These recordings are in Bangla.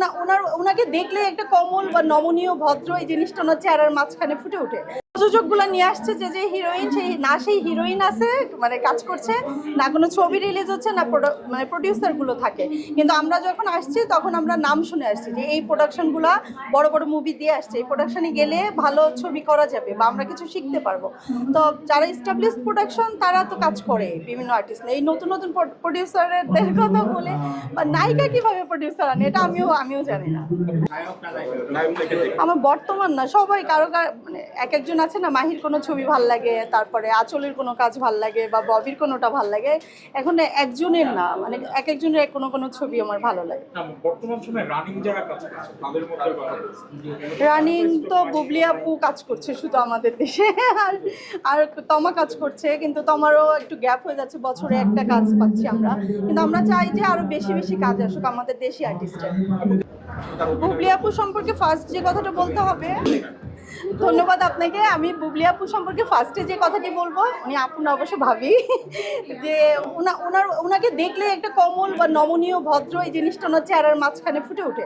ওনা ওনার ওনাকে দেখলে একটা কমল বা নমনীয় ভদ্র এই জিনিসটা ওনার চেহারার মাঝখানে ফুটে ওঠে। প্রযোজকগুলো নিয়ে আসছে যে যে হিরোইন সেই না সেই হিরোইন আছে মানে কাজ করছে না কোনো ছবি রিলিজ হচ্ছে না মানে প্রডিউসারগুলো থাকে। কিন্তু আমরা যখন আসছি তখন আমরা নাম শুনে আসছি যে এই প্রোডাকশনগুলো বড় বড় মুভি দিয়ে আসছে। এই প্রোডাকশনে গেলে ভালো ছবি করা যাবে বা আমরা কিছু শিখতে পারব। তো যারা স্টাবলিশ প্রোডাকশন তারা তো কাজ করে বিভিন্ন আর্টিস্ট এই নতুন নতুন প্রডিউসারদের কথা বলে বা নায়িকা কীভাবে প্রডিউসার আনে এটা আমিও আমিও জানি না। আমার বর্তমান না সবাই কারও কার- মানে এক একজন আছে না মাহির কোনো ছবি ভালো লাগে তারপরে আঁচলের কোনো কাজ ভালো লাগে বা ববির কোনোটা ভালো লাগে এখন একজনের না মানে এক একজনের কোনো কোনো ছবি আমার ভালো লাগে। বর্তমান সময়ে রানিং যারা কাজ করছে তাদের মধ্যে রানিং তো বুবলি আপু কাজ করছে শুধু আমাদের দেশে আর আর তমা কাজ করছে কিন্তু তমারও একটু গ্যাপ হয়ে যাচ্ছে বছরে একটা কাজ পাচ্ছি আমরা। কিন্তু আমরা চাই যে আরও বেশি বেশি কাজ আসুক আমাদের দেশি আর্টিস্টের বুবলি আপু সম্পর্কে ফার্স্ট যে কথাটা বলতে হবে ধন্যবাদ আপনাকে। আমি বুবলি আপু সম্পর্কে ফার্স্টে যে কথাটি বলব উনি আপু না অবশ্য ভাবি যে ওনা ওনার ওনাকে দেখলে একটা কমল বা নমনীয় ভদ্র এই জিনিসটা ওনার চেহারার মাঝখানে ফুটে ওঠে।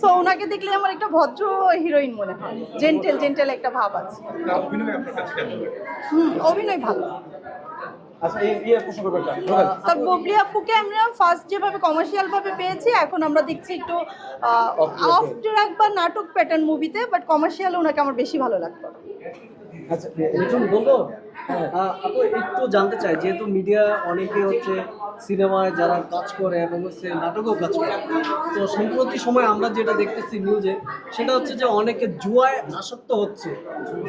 সো ওনাকে দেখলে আমার একটা ভদ্র হিরোইন মনে হয় জেন্টেল জেন্টেল একটা ভাব আছে? হুম অভিনয় ভালো। আচ্ছা বুবলি আপুকে আমরা ফার্স্ট যেভাবে কমার্শিয়াল ভাবে পেয়েছি এখন আমরা দেখছি একটু অফ ট্র্যাক বা নাটক প্যাটার্ন মুভিতে বাট কমার্শিয়াল ওনাকে আমার বেশি ভালো লাগতো। আচ্ছা আপু একটু জানতে চাই যেহেতু মিডিয়া অনেকে হচ্ছে সিনেমায় যারা কাজ করে এবং হচ্ছে নাটকও কাজ করে তো সম্প্রতি সময় আমরা যেটা দেখতেছি নিউজে সেটা হচ্ছে যে অনেকে জুয়ায় আসক্ত হচ্ছে।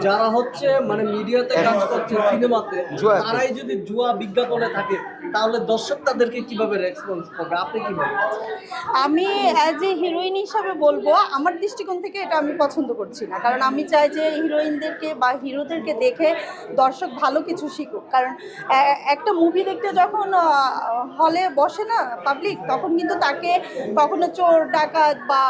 যারা হচ্ছে মানে মিডিয়াতে কাজ করছে সিনেমাতে তারাই যদি জুয়া বিজ্ঞাপনে থাকে তাহলে দর্শক তাদেরকে কীভাবে রেসপন্স করবে? আপনি কি আমি অ্যাজ এ হিরোইন হিসাবে বলব, আমার দৃষ্টিকোণ থেকে এটা আমি পছন্দ করছি না। কারণ আমি চাই যে হিরোইনদেরকে বা হিরোদেরকে দেখে দর্শক ভালো কিছু শিখুক। কারণ একটা মুভি দেখতে যখন হলে বসে না পাবলিক তখন কিন্তু তাকে কখনো চোর, ডাকাত বা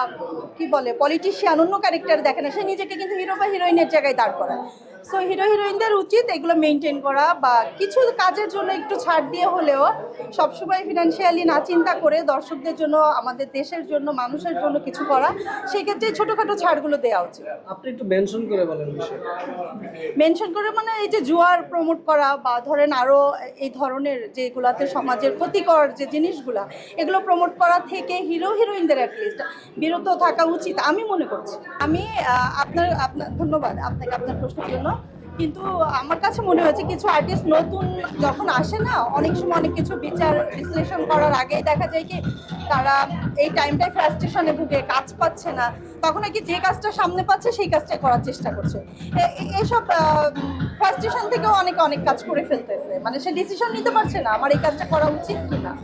কি বলে পলিটিশিয়ান অন্য ক্যারেক্টার দেখে না। সে নিজেকে কিন্তু হিরো বা হিরোইনের জায়গায় দাঁড় করায়। সো হিরো হিরোইনদের উচিত এগুলো মেনটেন করা বা কিছু কাজের জন্য একটু ছাড় দিয়ে হলেও সবসময় ফিনান্সিয়ালি না চিন্তা করে দর্শকদের জন্য আমাদের দেশের জন্য মানুষের জন্য কিছু করা সেক্ষেত্রে ছোটোখাটো ছাড়গুলো দেওয়া উচিত। আপনি একটু মেনশন করে বলেন মেনশন করে মানে এই যে জুয়ার প্রমোট করা বা ধরেন আরও এই ধরনের যেগুলাতে সমাজের ক্ষতিকর যে জিনিসগুলা এগুলো প্রমোট করা থেকে হিরো হিরোইনদের অ্যাটলিস্ট বিরত থাকা উচিত, আমি মনে করছি। আমি আপনার আপনার, ধন্যবাদ আপনাকে আপনার প্রশ্নের জন্য। কিন্তু আমার কাছে মনে হয়েছে কিছু আর্টিস্ট নতুন যখন আসে না, অনেক সময় অনেক কিছু বিচার, বিশ্লেষণ করার আগেই দেখা যায় কি তারা এই টাইমটায় ফ্রাস্ট্রেশনে ভুগে, কাজ পাচ্ছে না। তখন আর কি যে কাজটা সামনে পাচ্ছে, সেই কাজটা করার চেষ্টা করছে। এ- এ- এসব ফ্রাস্ট্রেশন থেকেও অনেকে অনেক কাজ করে ফেলতেছে। মানে সে ডিসিশন নিতে পারছে না, আমার এই কাজটা করা উচিত কি না